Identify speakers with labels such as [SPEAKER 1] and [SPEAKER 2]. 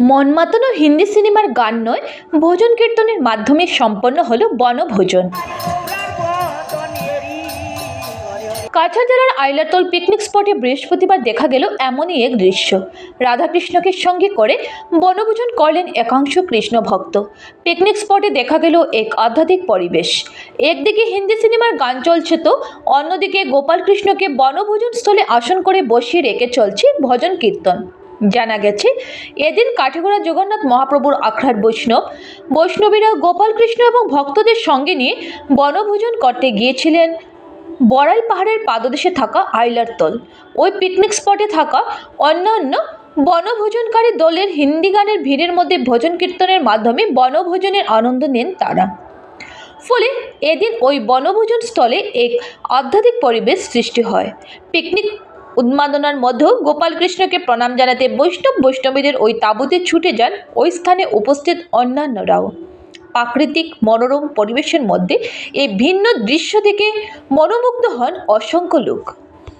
[SPEAKER 1] মনমাতানো হিন্দি সিনেমার গান নয়, ভোজন কীর্তনের মাধ্যমে সম্পন্ন হল বনভোজন। কাছাড় জেলার আইলাতল পিকনিক স্পটে বৃহস্পতিবার দেখা গেল এমনই এক দৃশ্য। রাধাকৃষ্ণকে সঙ্গে করে বনভোজন করলেন একাংশ কৃষ্ণ ভক্ত। পিকনিক স্পটে দেখা গেল এক আধ্যাত্মিক পরিবেশ। একদিকে হিন্দি সিনেমার গান চলছে তো, অন্যদিকে গোপালকৃষ্ণকে বনভোজন স্থলে আসন করে বসিয়ে রেখে চলছে ভজন কীর্তন। জানা গেছে, এদিন কাঠিগড়া জগন্নাথ মহাপ্রভুর আখড়ার বৈষ্ণব, বৈষ্ণবীরা গোপালকৃষ্ণ এবং ভক্তদের সঙ্গে নিয়ে বনভোজন করতে গিয়েছিলেন। বড়াই পাহাড়ের পাদদেশে থাকা আইলারতল ওই পিকনিক স্পটে থাকা অন্যান্য বনভোজনকারী দলের হিন্দি গানের ভিড়ের মধ্যে ভজন কীর্তনের মাধ্যমে বনভোজনের আনন্দ নেন তারা। ফলে এদিন ওই বনভোজন স্থলে এক আধ্যাত্মিক পরিবেশ সৃষ্টি হয়। পিকনিক উন্মাদনার মধ্যেও গোপালকৃষ্ণকে প্রণাম জানাতে বৈষ্ণব বৈষ্ণবীদের ওই তাঁবুতে ছুটে যান ওই স্থানে উপস্থিত অন্যান্যরাও। প্রাকৃতিক মনোরম পরিবেশের মধ্যে এই ভিন্ন দৃশ্য থেকে মনোমুগ্ধ হন অসংখ্য লোক।